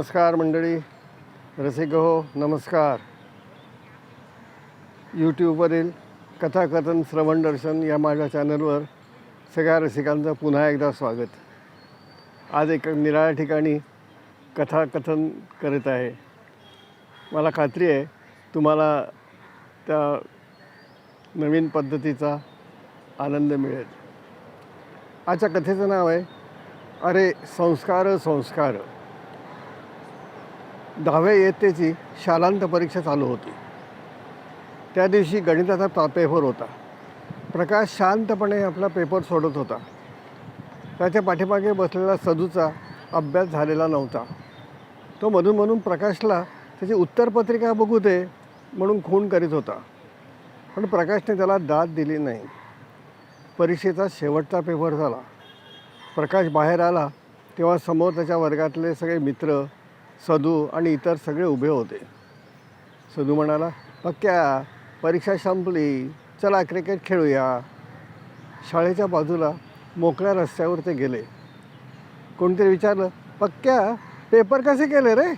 नमस्कार मंडळी रसिक हो नमस्कार यूट्यूबवरील कथाकथन श्रवण दर्शन या माझ्या चॅनलवर सगळ्या रसिकांचं पुन्हा एकदा स्वागत. आज एक निराळ्या ठिकाणी कथाकथन करत आहे. मला खात्री आहे तुम्हाला त्या नवीन पद्धतीचा आनंद मिळेल. आजच्या कथेचं नाव आहे अरे संस्कार संस्कार. दहाव्या इयत्तेची शालांत परीक्षा चालू होती. त्या दिवशी गणिताचा ता पेपर होता. प्रकाश शांतपणे आपला पेपर सोडत होता. त्याच्या पाठीमागे बसलेला सदूचा अभ्यास झालेला नव्हता. तो मधून मधून प्रकाशला त्याची उत्तरपत्रिका बघू दे म्हणून खून करीत होता. पण प्रकाशने त्याला दाद दिली नाही. परीक्षेचा शेवटचा पेपर झाला. प्रकाश बाहेर आला तेव्हा समोर त्याच्या वर्गातले सगळे मित्र सदू आणि इतर सगळे उभे होते. सदू म्हणाला पक्क्या परीक्षा संपली. चला क्रिकेट खेळूया. शाळेच्या बाजूला मोकळ्या रस्त्यावर ते गेले. कोणतरी विचारलं पक्क्या पेपर कसे केले रे?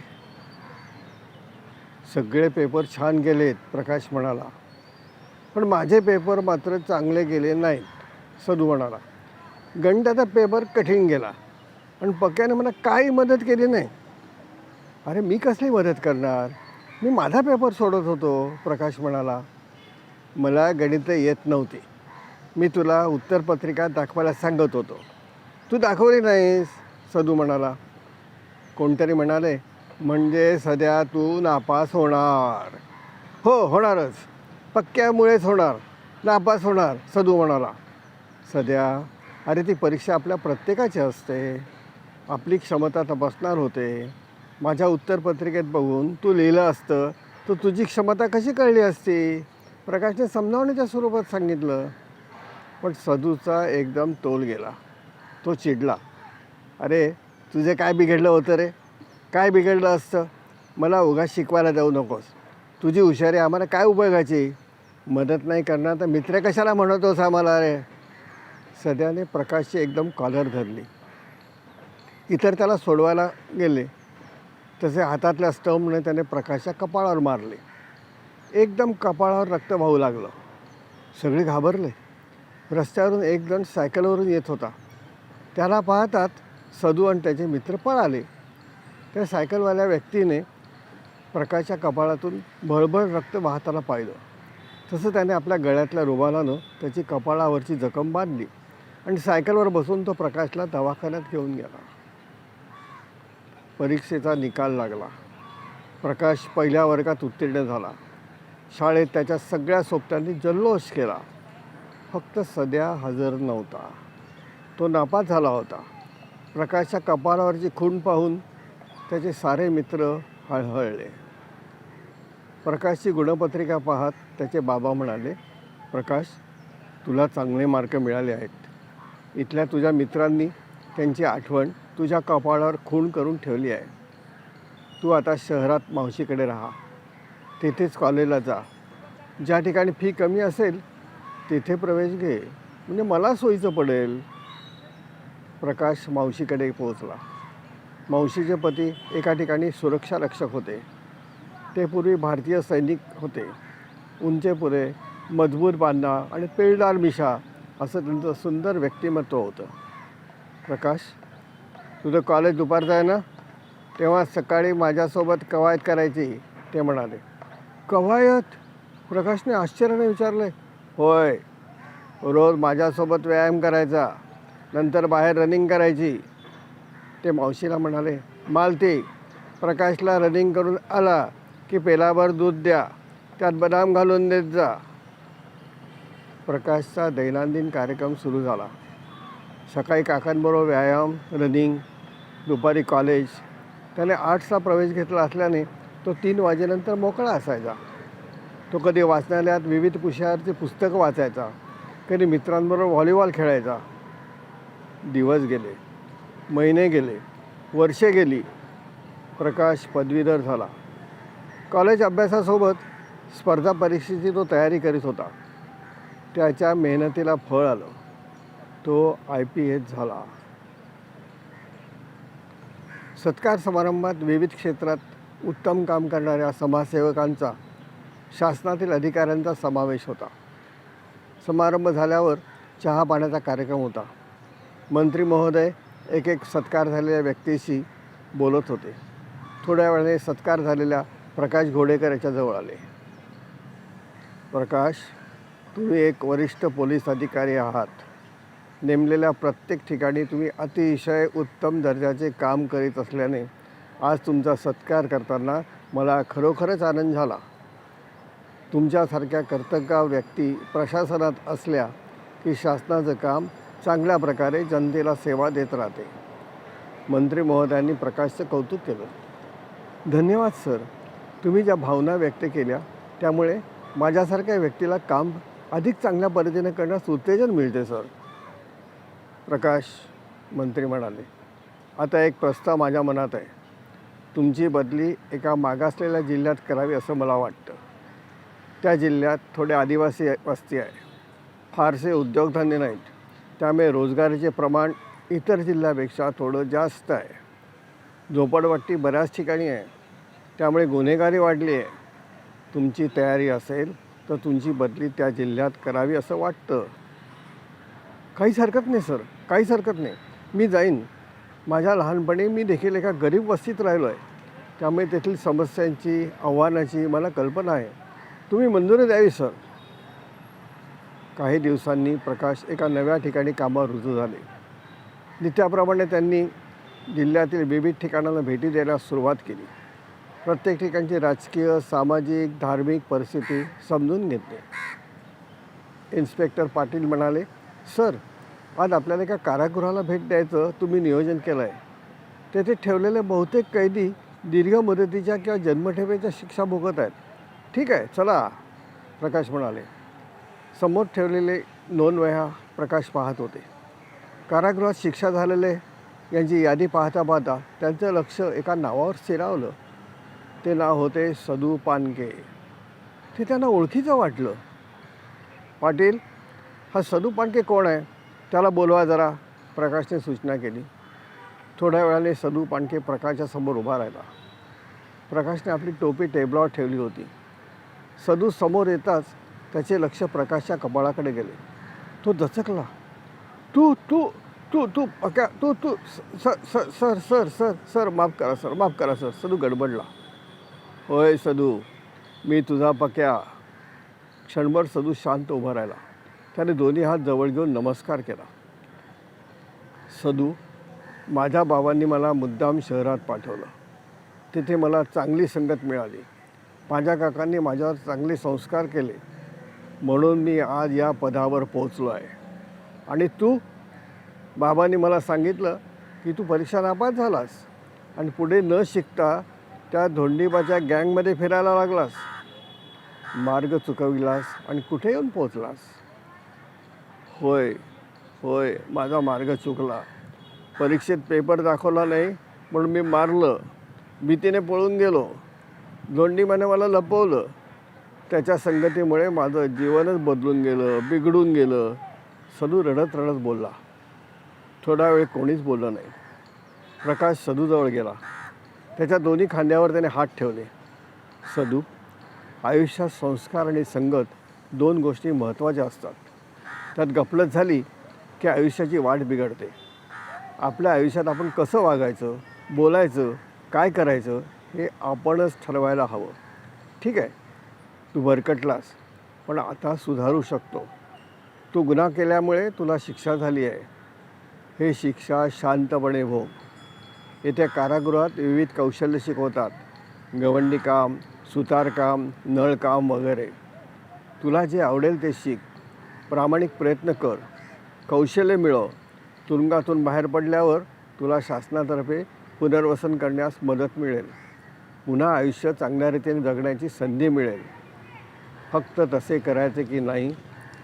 सगळे पेपर छान गेलेत प्रकाश म्हणाला. पण माझे पेपर मात्र चांगले गेले नाहीत सदू म्हणाला. गणिताचा पेपर कठीण गेला. आणि पक्क्याने मला काही मदत केली नाही. अरे मी कसली मदत करणार? मी माझा पेपर सोडत होतो प्रकाश म्हणाला. मला गणित येत नव्हती. मी तुला उत्तरपत्रिका दाखवायला सांगत होतो. तू दाखवली नाहीस? सदू म्हणाला. कोणतरी म्हणाले म्हणजे सध्या तू नापास होणार. हो होणारच. पक्क्यामुळेच होणार. नापास होणार सदू म्हणाला. सध्या? अरे ती परीक्षा आपल्या प्रत्येकाची असते. आपली क्षमता तपासणार होते. माझ्या उत्तरपत्रिकेत बघून तू लिहिलं असतं तर तुझी क्षमता कशी कळली असती? प्रकाशने समजावण्याच्या स्वरूपात सांगितलं. पण सदूचा एकदम तोल गेला. तो चिडला. अरे तुझे काय बिघडलं होतं रे? काय बिघडलं असतं? मला उगा शिकवायला जाऊ नकोस. तुझी हुशारी आम्हाला काय उपयोगाची? मदत नाही करणार तर मित्र कशाला म्हणतोस आम्हाला रे? सध्याने प्रकाशची एकदम कॉलर धरली. इतर त्याला सोडवायला गेले. तसे हातातल्या स्टंपने त्याने प्रकाशच्या कपाळावर मारले. एकदम कपाळावर रक्त वाहू लागलं. सगळे घाबरले. रस्त्यावरून एक जण सायकलवरून येत होता. त्याला पाहतात सदू आणि त्याचे मित्र पळाले. त्या सायकलवाल्या व्यक्तीने प्रकाशच्या कपाळातून भळभळ रक्त वाहताना पाहिलं. तसं त्याने आपल्या गळ्यातल्या रुमालानं त्याची कपाळावरची जखम बांधली आणि सायकलवर बसून तो प्रकाशला दवाखान्यात घेऊन गेला. परीक्षेचा निकाल लागला. प्रकाश पहिल्या वर्गात उत्तीर्ण झाला. शाळेत त्याच्या सगळ्या सोबत्यांनी जल्लोष केला. फक्त सध्या हजर नव्हता. तो नापास झाला होता. प्रकाशच्या कपाळावरची खूण पाहून त्याचे सारे मित्र हळहळले. प्रकाशची गुणपत्रिका पाहत त्याचे बाबा म्हणाले प्रकाश तुला चांगले मार्क मिळाले आहेत. इथल्या तुझ्या मित्रांनी त्यांची आठवण तुझ्या कपाळावर खूण करून ठेवली आहे. तू आता शहरात मावशीकडे राहा. तेथेच कॉलेजला जा. ज्या ठिकाणी फी कमी असेल तेथे प्रवेश घे. म्हणजे मला सोयीचं पडेल. प्रकाश मावशीकडे पोहोचला. मावशीचे पती एका ठिकाणी सुरक्षा रक्षक होते. ते पूर्वी भारतीय सैनिक होते. उंचेपुरे मजबूत बांधा आणि पेलदार मिशा असं त्यांचं सुंदर व्यक्तिमत्व होतं. प्रकाश तुझं कॉलेज दुपारचं आहे ना? तेव्हा सकाळी माझ्यासोबत कवायत करायची ते म्हणाले. कवायत? प्रकाशने आश्चर्याने विचारले. होय रोज माझ्यासोबत व्यायाम करायचा नंतर बाहेर रनिंग करायची. ते मावशीला म्हणाले मालती प्रकाशला रनिंग करून आला की पेलाभर दूध द्या त्यात बदाम घालून देत जा. प्रकाशचा दैनंदिन कार्यक्रम सुरू झाला. सकाळी काकांबरोबर व्यायाम रनिंग दुपारी कॉलेज त्याने आर्ट्सला प्रवेश घेतला असल्याने तो तीन वाजेनंतर मोकळा असायचा. तो कधी वाचनालयात विविध पुषारचे पुस्तकं वाचायचा कधी मित्रांबरोबर व्हॉलीबॉल खेळायचा. दिवस गेले महिने गेले वर्षे गेली. प्रकाश पदवीधर झाला. कॉलेज अभ्यासासोबत स्पर्धा परीक्षेची तो तयारी करीत होता. त्याच्या मेहनतीला फळ आलं. तो आय पी एस झाला. सत्कार समारंभात विविध क्षेत्रात उत्तम काम करणाऱ्या समाजसेवकांचा शासनातील अधिकाऱ्यांचा समावेश होता. समारंभ झाल्यावर चहा पाण्याचा कार्यक्रम होता. मंत्री महोदय एक एक सत्कार झालेल्या व्यक्तीशी बोलत होते. थोड्या वेळाने सत्कार झालेल्या प्रकाश घोडेकर याच्याजवळ आले. प्रकाश तुम्ही एक वरिष्ठ पोलीस अधिकारी आहात. नेमलेल्या प्रत्येक ठिकाणी तुम्ही अतिशय उत्तम दर्जाचे काम करीत असल्याने आज तुमचा सत्कार करताना मला खरोखरच आनंद झाला. तुमच्यासारख्या कर्तव्य व्यक्ती प्रशासनात असल्या की शासनाचं काम चांगल्या प्रकारे जनतेला सेवा देत राहते. मंत्री महोदयांनी प्रकाशचं कौतुक केलं. धन्यवाद सर. तुम्ही ज्या भावना व्यक्त केल्या त्यामुळे माझ्यासारख्या व्यक्तीला काम अधिक चांगल्या पद्धतीने करण्यास उत्तेजन मिळते सर. प्रकाश मंत्री म्हणाले आता एक प्रस्ताव माझ्या मनात आहे. तुमची बदली एका मागासलेल्या जिल्ह्यात करावी असं मला वाटतं. त्या जिल्ह्यात थोडे आदिवासी वस्ती आहे. फारसे उद्योगधंदे नाहीत. त्यामुळे रोजगाराचे प्रमाण इतर जिल्ह्यापेक्षा थोडं जास्त आहे. झोपडपट्टी बऱ्याच ठिकाणी आहे. त्यामुळे गुन्हेगारी वाढली आहे. तुमची तयारी असेल तर तुमची बदली त्या जिल्ह्यात करावी असं वाटतं. काहीच हरकत नाही सर. काहीच हरकत नाही. मी जाईन. माझ्या लहानपणी मी देखील एका गरीब वस्तीत राहिलो आहे त्यामुळे तेथील समस्यांची आव्हानाची मला कल्पना आहे. तुम्ही मंजुरी द्यावी सर. काही दिवसांनी प्रकाश एका नव्या ठिकाणी कामावर रुजू झाले. नित्याप्रमाणे त्यांनी जिल्ह्यातील विविध ठिकाणांना भेटी द्यायला सुरुवात केली. प्रत्येक ठिकाणची राजकीय सामाजिक धार्मिक परिस्थिती समजून घेतली. इन्स्पेक्टर पाटील म्हणाले सर आज आपल्याला एका कारागृहाला भेट द्यायचं तुम्ही नियोजन केलं आहे तेथे ठेवलेले बहुतेक कैदी दीर्घ मुदतीच्या किंवा जन्मठेपेच्या शिक्षा भोगत आहेत. ठीक आहे चला प्रकाश म्हणाले. समोर ठेवलेले नोंदवह्या प्रकाश पाहत होते. कारागृहात शिक्षा झालेले यांची यादी पाहता पाहता त्यांचं लक्ष एका नावावर स्थिरावलं. ते नाव होते सदू पानके. ते त्यांना ओळखीचं वाटलं. पाटील हा सदू कोण आहे? त्याला बोलवा जरा. प्रकाशने सूचना केली. थोड्या वेळाने सदू पांडके प्रकाशच्या समोर उभा राहिला. प्रकाशने आपली टोपी टेबलावर ठेवली होती. सदू समोर येताच त्याचे लक्ष प्रकाशच्या कपाळाकडे गेले. तो दचकला. तू तू तू तू पक्या तू तू sir sir sir sir sir sir माफ करा सर माफ करा सर. सदू गडबडला. होय सदू. मी तुझा पक्या. क्षणभर सदू शांत उभा राहिला. त्याने दोन्ही हात जवळ घेऊन नमस्कार केला. सदू माझ्या बाबांनी मला मुद्दाम शहरात पाठवलं. तिथे मला चांगली संगत मिळाली. माझ्या काकांनी माझ्यावर चांगले संस्कार केले. म्हणून मी आज या पदावर पोचलो आहे. आणि तू? बाबांनी मला सांगितलं की तू परीक्षा नापास झालास आणि पुढे न शिकता त्या धोंडीबाच्या गँगमध्ये फिरायला लागलास. मार्ग चुकविलास आणि कुठे येऊन पोचलास होय होय माझा मार्ग चुकला. परीक्षेत पेपर दाखवला नाही म्हणून मी मारलं. भीतीने पळून गेलो. धोंडीमाने मला लपवलं. त्याच्या संगतीमुळे माझं जीवनच बदलून गेलं बिघडून गेलं. सदू रडत रडत बोलला. थोडा वेळ कोणीच बोललं नाही. प्रकाश सदूजवळ गेला. त्याच्या दोन्ही खांद्यावर त्याने हात ठेवले. सदू आयुष्यात संस्कार आणि संगत दोन गोष्टी महत्त्वाच्या असतात. त्यात गफलत झाली की आयुष्याची वाट बिघडते. आपल्या आयुष्यात आपण कसं वागायचं बोलायचं काय करायचं हे आपणच ठरवायला हवं. ठीक आहे? तू भरकटलास पण आता सुधारू शकतो. तू गुन्हा केल्यामुळे तुला शिक्षा झाली आहे. हे शिक्षा शांतपणे भोग. येथे कारागृहात विविध कौशल्य शिकवतात. गवंडी काम सुतारकाम नळकाम वगैरे. तुला जे आवडेल ते शिक. प्रामाणिक प्रयत्न कर. कौशल्य मिळव. तुरुंगातून बाहेर पडल्यावर तुला शासनातर्फे पुनर्वसन करण्यास मदत मिळेल. पुन्हा आयुष्य चांगल्या रीतीने जगण्याची संधी मिळेल. फक्त तसे करायचे की नाही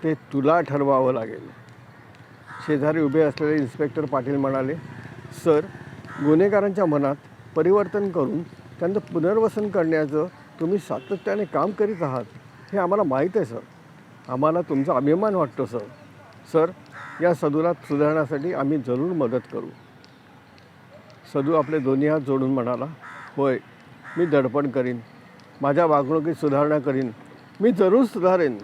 ते तुला ठरवावं लागेल. शेजारी उभे असलेले इन्स्पेक्टर पाटील म्हणाले सर गुन्हेगारांच्या मनात परिवर्तन करून त्यांचं पुनर्वसन करण्याचं तुम्ही सातत्याने काम करीत आहात हे आम्हाला माहीत आहे सर. आम्हाला तुमचा अभिमान वाटतो सर. सर या सदूला सुधारण्यासाठी आम्ही जरूर मदत करू. सदू आपले दोन्ही हात जोडून म्हणाला होय मी दडपण करीन. माझ्या वागणुकीत सुधारणा करीन. मी जरूर सुधारेन.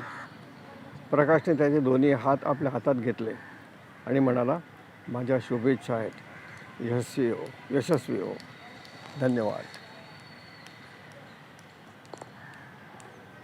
प्रकाशने त्याचे दोन्ही हात आपल्या हातात घेतले आणि म्हणाला माझ्या शुभेच्छा आहेत. यशस्वी हो यशस्वी हो. धन्यवाद.